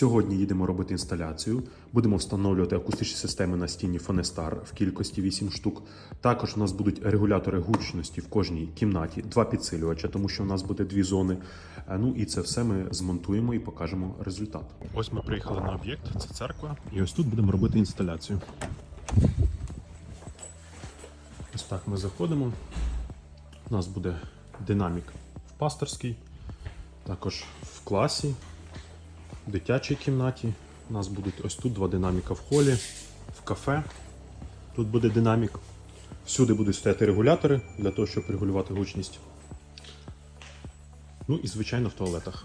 Сьогодні їдемо робити інсталяцію. Будемо встановлювати акустичні системи на стіні Фонестар в кількості 8 штук. Також у нас будуть регулятори гучності в кожній кімнаті, два підсилювача, тому що у нас буде дві зони. Е, Ну і це все ми змонтуємо і покажемо результат. Ось ми приїхали на об'єкт, це церква, і ось тут будемо робити інсталяцію. Ось так ми заходимо. У нас буде динамік в пасторській, також в класі, в дитячій кімнаті. У нас будуть ось тут два динаміка в холі, в кафе. Тут буде динамік. Всюди будуть стояти регулятори для того, щоб регулювати гучність. Ну і звичайно в туалетах.